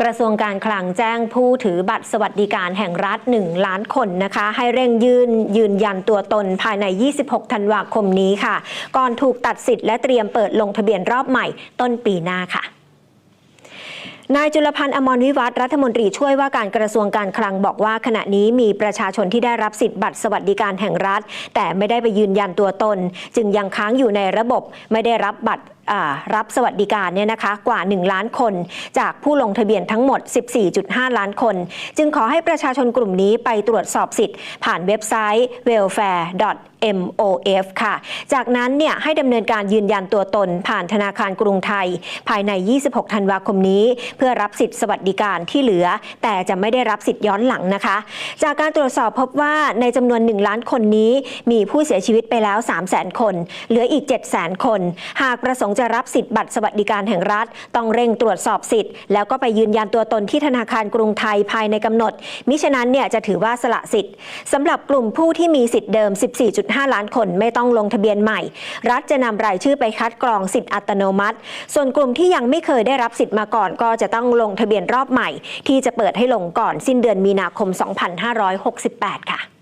กระทรวงการคลังแจ้งผู้ถือบัตรสวัสดิการแห่งรัฐ 1 ล้านคนนะคะ ให้เร่งยื่นยืนยันตัวตนภายใน 26 ธันวาคมนี้ค่ะ ก่อนถูกตัดสิทธิ์และเตรียมเปิดลงทะเบียนรอบใหม่ต้นปีหน้าค่ะนายจุลพันธ์อมรวิวัฒรัฐมนตรีช่วยว่าการกระทรวงการคลังบอกว่าขณะนี้มีประชาชนที่ได้รับสิทธิ์บัตรสวัสดิการแห่งรัฐ แต่ไม่ได้ไปยืนยันตัวตน จึงยังค้างอยู่ในระบบไม่ได้รับบัตร รับสวัสดิการเนี่ยนะคะกว่า 1 ล้านคน จากผู้ลงทะเบียนทั้งหมด 14.5 ล้านคน จึงขอให้ประชาชนกลุ่มนี้ไปตรวจสอบสิทธิ์ ผ่านเว็บไซต์ welfare MOF ค่ะ จากนั้นเนี่ยให้ดำเนินการยืนยันตัวตน ผ่านธนาคารกรุงไทย ภายใน 26 ธันวาคมนี้ เพื่อรับสิทธิสวัสดิการที่เหลือ แต่จะไม่ได้รับสิทธิย้อนหลังนะคะ จากการตรวจสอบพบว่าในจำนวน 1 ล้านคนนี้ มีผู้เสียชีวิตไปแล้ว 3 0 0 0 0 0 คน เหลืออีก 7 0 0 0 0คน หากประสงค์จะรับสิทธิบัตรสวัสดิการแห่งรัฐ ต้องเร่งตรวจสอบสิทธิ์แล้วก็ไปยืนยันตัวตนที่ธนาคารกรุงไทยภายในกำหนด มิฉะนั้นเนี่ยจะถือว่าสละสิทธิ์สำหรับกลุ่มผู้ที่มีสิทธิ์เดิม 14.5 5 ล้านคนไม่ต้องลงทะเบียนใหม่ รัฐจะนำรายชื่อไปคัดกรองสิทธิ์อัตโนมัติ ส่วนกลุ่มที่ยังไม่เคยได้รับสิทธิ์มาก่อนก็จะต้องลงทะเบียนรอบใหม่ ที่จะเปิดให้ลงก่อนสิ้นเดือนมีนาคม 2568 ค่ะ